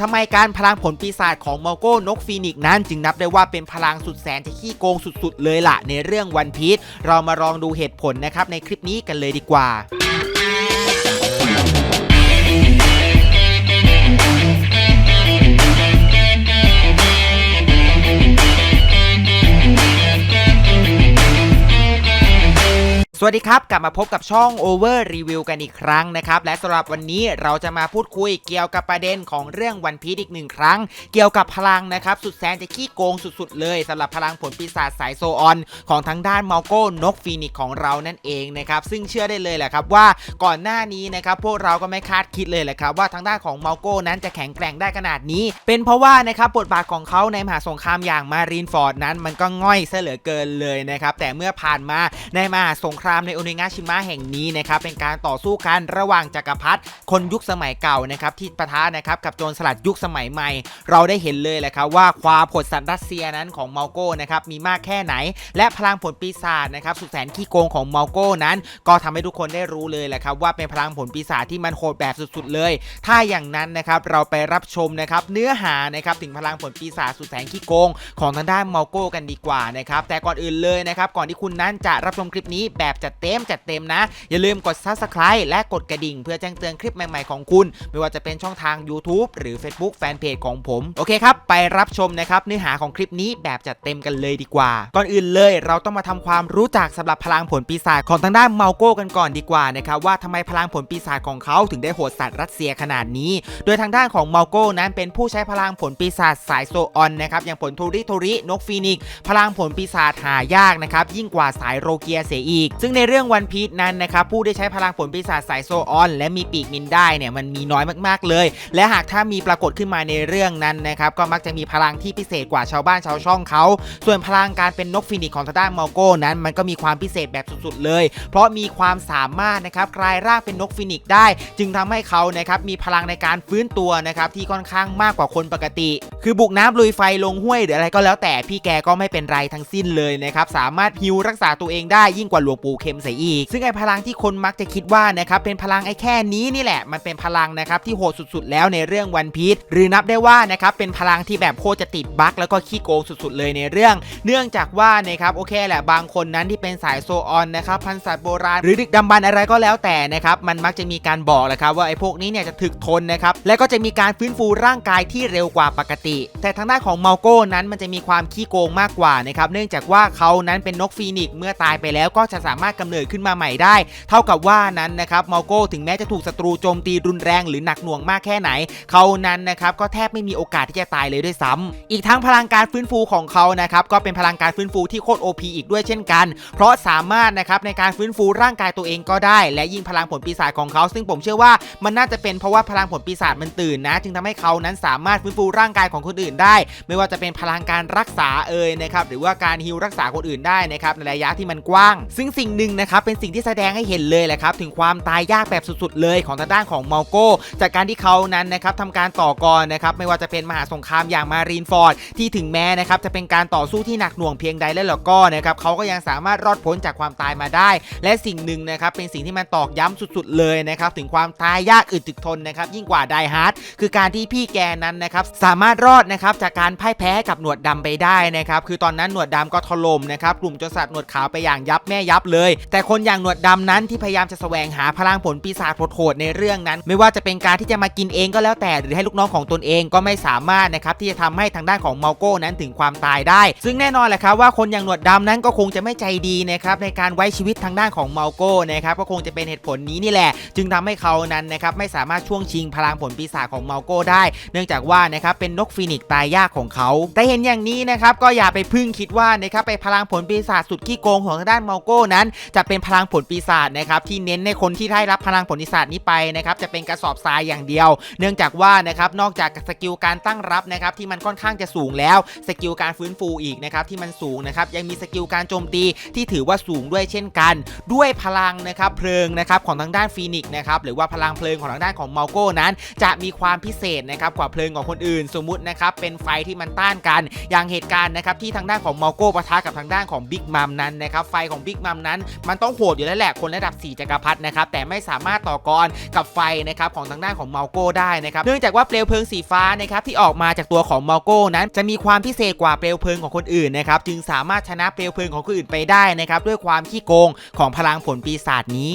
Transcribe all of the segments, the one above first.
ทำไมการพลังผลปีศาจของมอโก้นกฟีนิกซ์นั้น จึงนับได้ว่าเป็นพลังสุดแสนจะขี้โกงสุดๆ เลยล่ะในเรื่องวันพีชเรามาลองดูเหตุผลนะครับในคลิปนี้กันเลยดีกว่า สวัสดีครับ กลับมาพบกับช่อง Over Review กันอีกครั้งนะครับ และสำหรับวันนี้เราจะมาพูดคุยเกี่ยวกับประเด็นของเรื่องวันพี e อีกหนึ่งครั้ง เกี่ยวกับพลังนะครับ สุดแสนจะขี้โกงสุดๆ เลยสำหรับพลังผลปีศาจสายโซออน ของทางด้านมอลโก้นกฟีนิกของเรานั่นเองนะครับ ซึ่งเชื่อได้เลยแหละครับว่าก่อนหน้านี้นะครับพวกเราก็ไม่คาดคิดเลยแหละครับว่าทางด้านของมอลโก้นั้นจะแข็งแกร่งได้ขนาดนี้ เป็นเพราะว่านะครับบทบาทของเขาในมหาสงครามอย่างมารีนฟอร์ดนั้น มันก็ง่อยซะเหลือเกินเลยนะครับแต่เมื่อผ่านมาในมหาสงครามในโอเนงาชิมะแห่งนี้นะครับเป็นการต่อสู้กันระหว่างจักรพรรดิคนยุคสมัยเก่านะครับที่ปะทะนะครับกับโจรสลัดยุคสมัยใหม่ เราได้เห็นเลยแหละครับว่าความผดสัตว์รัสเซียนั้นของเมาโก้นะครับมีมากแค่ไหน และพลังผลปีศาจนะครับสุดแสนขี้โกงของเมาโก้นั้น ก็ทำให้ทุกคนได้รู้เลยแหละครับว่าเป็นพลังผลปีศาจที่มันโหดแบบสุดๆเลย ถ้าอย่างนั้นนะครับเราไปรับชมนะครับเนื้อหานะครับถึงพลังผลปีศาจสุดแสนขี้โกงของทางด้านเมาโก้กันดีกว่านะครับแต่ก่อนอื่นเลยนะครับก่อนที่คุณนั้นจะรับชมคลิปนี้แบบจัดเต็มจัดเต็มนะ อย่าลืมกด subscribe และกดกระดิ่ง เพื่อแจ้งเตือนคลิปใหม่ๆของคุณ ไม่ว่าจะเป็นช่องทาง YouTube หรือ Facebook Fanpage ของผม โอเคครับ ไปรับชมนะครับเนื้อหาของคลิปนี้แบบจัดเต็มกันเลยดีกว่า ก่อนอื่นเลยเราต้องมาทำความรู้จักสำหรับพลังผลปีศาจของทางด้านเมาโก้กันก่อนดีกว่านะครับว่าทำไมพลังผลปีศาจของเขาถึงได้โหดสัตว์รัสเซียขนาดนี้ โดยทางด้านของเมาโก้นั้นเป็นผู้ใช้พลังผลปีศาจสายโซออนนะครับอย่างผลโทริโทรินกฟีนิกพลังผลปีศาจหายากนะครับยิ่งกว่าสายโรเกียเสียอีกซึ่งในเรื่องวันพีชนั้นนะครับผู้ได้ใช้พลังผลปีศาจสายโซออน และมีปีกมินได้เนี่ยมันมีน้อยมากๆเลย และหากถ้ามีปรากฏขึ้นมาในเรื่องนั้นนะครับก็มักจะมีพลังที่พิเศษกว่าชาวบ้านชาวช่องเขา ส่วนพลังการเป็นนกฟีนิกของทาด้านมอโก้นั้นมันก็มีความพิเศษแบบสุดๆเลย เพราะมีความสามารถนะครับกลายร่างเป็นนกฟีนิกได้ จึงทำให้เขานะครับมีพลังในการฟื้นตัวนะครับที่ค่อนข้างมากกว่าคนปกติ คือบุกน้ำลุยไฟลงห้วยหรืออะไรก็แล้วแต่พี่แกก็ไม่เป็นไรทั้งสิ้นเลยนะครับสามารถฮิวรักษาตัวเองได้ยิ่งกว่าหลวงปู่เข็มเสียอีก ซึ่งไอพลังที่คนมักจะคิดว่านะครับเป็นพลังไอแค่นี้นี่แหละ มันเป็นพลังนะครับที่โหดสุดๆ แล้วในเรื่องวันพีชหรือนับได้ว่านะครับเป็นพลังที่แบบโคตรจะติดบั๊กแล้วก็ขี้โกงสุดๆ เลยในเรื่อง เนื่องจากว่านะครับโอเคแหละบางคนนั้นที่เป็นสายโซออนนะครับพันสัตว์โบราณหรือดึกดำบรรอะไรก็แล้วแต่นะครับมันมักจะมีการบอกแหละครับว่าไอพวกนี้เนี่ยจะถึกทนนะครับและก็จะมีการฟื้นฟูร่างกายที่เร็วกว่าปกติ แต่ทางด้านของเมาโก้นั้นมันจะมีความขี้โกงมากกว่านะครับเนื่องจากว่าเขานั้นเป็นนกฟีนิกซ์เมื่อตายไปแล้วก็จะสามารถกำเนิดขึ้นมาใหม่ได้ เท่ากับว่านั้นนะครับมาโก้ถึงแม้จะถูกศัตรูโจมตีรุนแรงหรือหนักหน่วงมากแค่ไหน เขานั้นนะครับก็แทบไม่มีโอกาสที่จะตายเลยด้วยซ้ำอีกทั้งพลังการฟื้นฟูของเขานะครับก็เป็นพลังการฟื้นฟูที่โคตร OP อีกด้วยเช่นกัน เพราะสามารถนะครับในการฟื้นฟูร่างกายตัวเองก็ได้ และยิ่งพลังผลปีศาจของเขา ซึ่งผมเชื่อว่ามันน่าจะเป็นเพราะว่าพลังผลปีศาจมันตื่นนะ จึงทำให้เขานั้นสามารถฟื้นฟูร่างกายของคนอื่นได้ ไม่ว่าจะเป็นพลังการรักษาเอ่ยนะครับหรือว่าการฮิวรักษาคนอื่นได้นะครับในระยะที่มันกว้าง ซึ่งสิ่งหนึ่งนะครับเป็นสิ่งที่แสดงให้เห็นเลยแหละครับถึงความตายยากแบบสุดๆ เลยของทางด้านของมาโก้ จากการที่เขานั้นนะครับทำการต่อกรนะครับไม่ว่าจะเป็นมหาสงครามอย่างมารีนฟอร์ดที่ถึงแม้นะครับจะเป็นการต่อสู้ที่หนักหน่วงเพียงใดแล้วก็นะครับเขาก็ยังสามารถรอดพ้นจากความตายมาได้ และสิ่งหนึ่งนะครับเป็นสิ่งที่มันตอกย้ำสุดๆ เลยนะครับถึงความตายยากอึดถึกทนนะครับยิ่งกว่าไดฮาร์ดคือการที่พี่แกนั้นนะครับสามารถรอดนะครับจากการพ่ายแพ้กับหนวดดำไปได้นะครับคือตอนนั้นหนวดดำก็ถล่มนะครับกลุ่มโจรสลัดหนวดขาวไปอย่างยับแม่ยับเลยแต่คนอย่างหนวดดำนั้นที่พยายามจะแสวงหาพลังผลปีศาจโหดๆในเรื่องนั้น ไม่ว่าจะเป็นการที่จะมากินเองก็แล้วแต่หรือให้ลูกน้องของตนเองก็ไม่สามารถนะครับที่จะทำให้ทางด้านของเมาโก้นั้นถึงความตายได้ ซึ่งแน่นอนแหละครับว่าคนอย่างหนวดดำนั้นก็คงจะไม่ใจดีนะครับในการไว้ชีวิตทางด้านของเมาโก้นะครับก็คงจะเป็นเหตุผลนี้นี่แหละ จึงทำให้เขานั้นนะครับไม่สามารถช่วงชิงพลังผลปีศาจของเมาโก้ได้ เนื่องจากว่านะครับเป็นนกฟีนิกซ์ตายยากของเขา แต่เห็นอย่างนี้นะครับก็อย่าไปพึ่งคิดว่านะครับไปพลังผลปีศาจสุดขี้โกงของทางด้านเมาโก้นั้นจะเป็นพลังผลปีศาจนะครับที่เน้นในคนที่ได้รับพลังผลปีศาจนี้ไปนะครับจะเป็นกระสอบทรายอย่างเดียว เนื่องจากว่านะครับนอกจากสกิลการตั้งรับนะครับที่มันค่อนข้างจะสูงแล้วสกิลการฟื้นฟูอีกนะครับที่มันสูงนะครับยังมีสกิลการโจมตีที่ถือว่าสูงด้วยเช่นกัน ด้วยพลังนะครับเพลิงนะครับของทางด้านฟีนิกซ์นะครับหรือว่าพลังเพลิงของทางด้านของมาโก้นั้น จะมีความพิเศษนะครับกว่าเพลิงของคนอื่น สมมุตินะครับเป็นไฟที่มันต้านกัน อย่างเหตุการณ์นะครับที่ทางด้านของมาโก้ปะทะกับทางด้านของบิ๊กมัมนั้นนะครับไฟของบิ๊กมัมนั้นมันต้องโหดอยู่แล้วแหละคนระดับ 4 จักรพรรดินะครับแต่ไม่สามารถต่อกรกับไฟนะครับของทางด้านของเมาโก้ได้นะครับเนื่องจากว่าเปลวเพลิงสีฟ้านะครับที่ออกมาจากตัวของเมาโก้นั้นจะมีความพิเศษกว่าเปลวเพลิงของคนอื่นนะครับจึงสามารถชนะเปลวเพลิงของคนอื่นไปได้นะครับด้วยความขี้โกงของพลังผลปีศาจนี้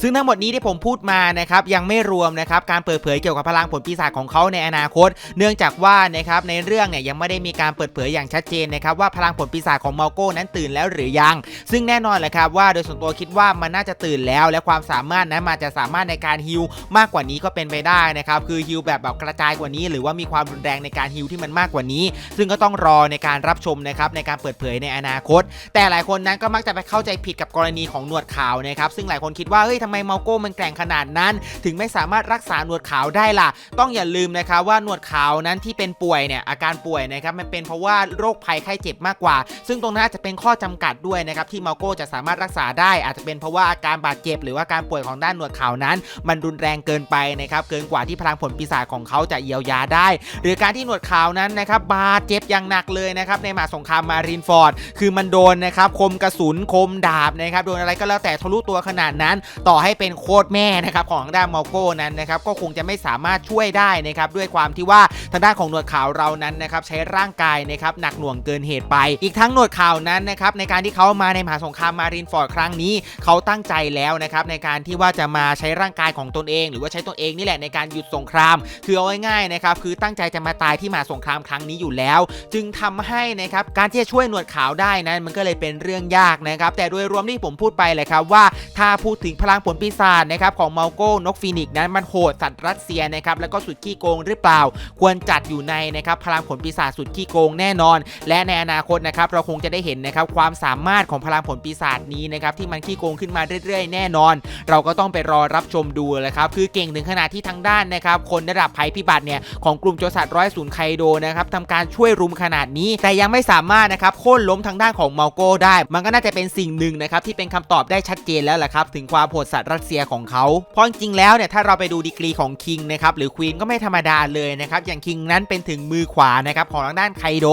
ซึ่งทั้งหมดนี้ที่ผมพูดมานะครับยังไม่รวมนะครับการเปิดเผยเกี่ยวกับพลังผลปีศาจของเขาในอนาคต เนื่องจากว่านะครับในเรื่องเนี่ยยังไม่ได้มีการเปิดเผยอย่างชัดเจนนะครับว่าพลังผลปีศาจของมาโก้นั้นตื่นแล้วหรือยัง ซึ่งแน่นอนแหละครับว่าโดยส่วนตัวคิดว่ามันน่าจะตื่นแล้ว และความสามารถนั้นมันจะสามารถในการฮิลมากกว่านี้ก็เป็นไปได้นะครับคือฮิลแบบแบบกระจายกว่านี้ หรือว่ามีความรุนแรงในการฮิลที่มันมากกว่านี้ ซึ่งก็ต้องรอในการรับชมนะครับในการเปิดเผยในอนาคต แต่หลายคนนั้นก็มักจะไปเข้าใจผิดกับกรณีของหนวดขาวนะครับซึ่งหลายคนคิดว่าเฮ้ยทำไมเมาโก้มันแกร่งขนาดนั้น ถึงไม่สามารถรักษาหนวดขาวได้ล่ะ ต้องอย่าลืมนะครับว่าหนวดขาวนั้นที่เป็นป่วยเนี่ยอาการป่วยนะครับมันเป็นเพราะว่าโรคภัยไข้เจ็บมากกว่า ซึ่งตรงนั้นอาจจะเป็นข้อจำกัดด้วยนะครับที่เมาโก้จะสามารถรักษาได้อาจจะเป็นเพราะว่าอาการบาดเจ็บ หรือว่าการป่วยของด้านหนวดขาวนั้น มันรุนแรงเกินไปนะครับเกินกว่าที่พลังผลปีศาจของเขาจะเยียวยาได้ หรือการที่หนวดขาวนั้นนะครับบาดเจ็บอย่างหนักเลยนะครับในหมาสงครามมารินฟอร์ดคือมันโดนนะครับคมกระสุนคมดาบนะครับโดนอะไรก็แล้วแต่ทะลุตัวขนาดนั้นต่อให้เป็นโคตรแม่นะครับของทางด้านมาโก้นั้นนะครับก็คงจะไม่สามารถช่วยได้นะครับด้วยความที่ว่าทางด้านของหนวดขาวเรานั้นนะครับใช้ร่างกายนะครับหนักหน่วงเกินเหตุไป อีกทั้งหนวดขาวนั้นนะครับในการที่เขามาในมหาสงครามมารินฟอร์ดครั้งนี้เขาตั้งใจแล้วนะครับในการที่ว่าจะมาใช้ร่างกายของตนเอง หรือว่าใช้ตนเองนี่แหละในการหยุดสงคราม คือเอาง่ายๆนะครับคือตั้งใจจะมาตายที่มหาสงครามครั้งนี้อยู่แล้ว จึงทำให้นะครับการที่จะช่วยหนวดขาวได้นั้นมันก็เลยเป็นเรื่องยากนะครับแต่โดยรวมที่ผมพูดไปเลยครับว่าถ้าพูดถึงพลังผลปีศาจนะครับของเมาโก้นกฟีนิกนั้นมันโหดสัตว์รัสเซียนะครับแล้วก็สุดขี้โกงหรือเปล่า ควรจัดอยู่ในนะครับพลังผลปีศาจสุดขี้โกงแน่นอน และในอนาคตนะครับเราคงจะได้เห็นนะครับความสามารถของพลังผลปีศาจนี้นะครับที่มันขี้โกงขึ้นมาเรื่อยๆ แน่นอน เราก็ต้องไปรอรับชมดูเลยครับคือเก่งถึงขนาดที่ทางด้านนะครับคนระดับภัยพิบัติเนี่ยของกลุ่มโจรสลัดร้อยศูนย์ไคโดนะครับทำการช่วยรุมขนาดนี้ แต่ยังไม่สามารถนะครับโค่นล้มทางด้านของเมาโก้ได้ มันก็น่าจะเป็นสิ่งหนึ่งนะครับที่เป็นคำตอบได้ชัดเจนแล้วแหละครับถึงความโหดสัตว์รัสเซียของเขาเพราะจริงแล้วเนี่ยถ้าเราไปดูดีกรีของคิงนะครับหรือควีนก็ไม่ธรรมดาเลยนะครับอย่างคิงนั้นเป็นถึงมือขวานะครับของทางด้านไคโด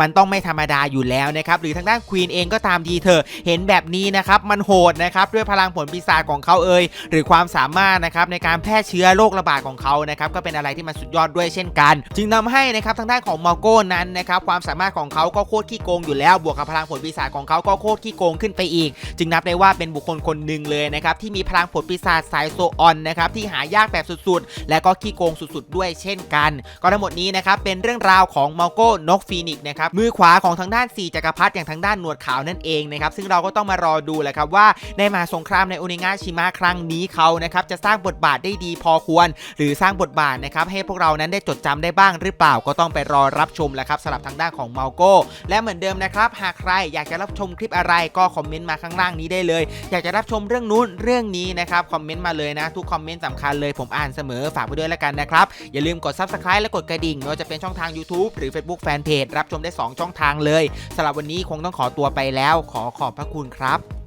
มันต้องไม่ธรรมดาอยู่แล้วนะครับหรือทางด้านควีนเองก็ตามทีเถอะเห็นแบบนี้นะครับมันโหดนะครับด้วยพลังผลปีศาจของเขาเอ่ยหรือความสามารถนะครับในการแพร่เชื้อโรคระบาดของเขานะครับก็เป็นอะไรที่มันสุดยอดด้วยเช่นกัน จึงทำให้นะครับทางด้านของมาโก้นั้นนะครับความสามารถของเขาก็โคตรขี้โกงอยู่แล้วบวกกับพลังผลปีศาจของเขาก็โคตรขี้โกงขึ้นไปอีก จึงนับได้ว่าเป็นบุคคลคนหนึ่งเลยนะครับที่มีพลังผลปีศาจสายโซออนนะครับที่หายากแบบสุดๆ และก็ขี้โกงสุดๆ ด้วยเช่นกัน ก็ทั้งหมดนี้นะครับเป็นเรื่องราวของมาโก้นกฟีนิกนะครับมือขวาของทางด้าน4จักรพรรดิอย่างทางด้านหนวดขาวนั่นเองนะครับซึ่งเราก็ต้องมารอดูแหละครับว่าในมาสงครามในโอนิงาชิมะครั้งนี้เขานะครับจะสร้างบทบาทได้ดีพอควร หรือสร้างบทบาทนะครับให้พวกเรานั้นได้จดจำได้บ้างหรือเปล่าก็ต้องไปรอรับชมแหละครับสำหรับทางด้านของมาโก้และเหมือนเดิมนะครับหากใครอยากจะรับชมคลิปอะไรก็คอมเมนต์มาข้างล่างนี้ได้เลย อยากจะรับชมเรื่องนู้นเรื่องนี้นะครับคอมเมนต์มาเลยนะ ทุกคอมเมนต์สำคัญเลยผมอ่านเสมอฝากไปด้วยแล้วกันนะครับ อย่าลืมกด subscribe และกดกระดิ่งไม่ว่าจะเป็นช่องทาง YouTube หรือ Facebook Fanpage รับชมได้ 2 ช่องทางเลยสำหรับวันนี้คงต้องขอตัวไปแล้ว ขอขอบพระคุณครับ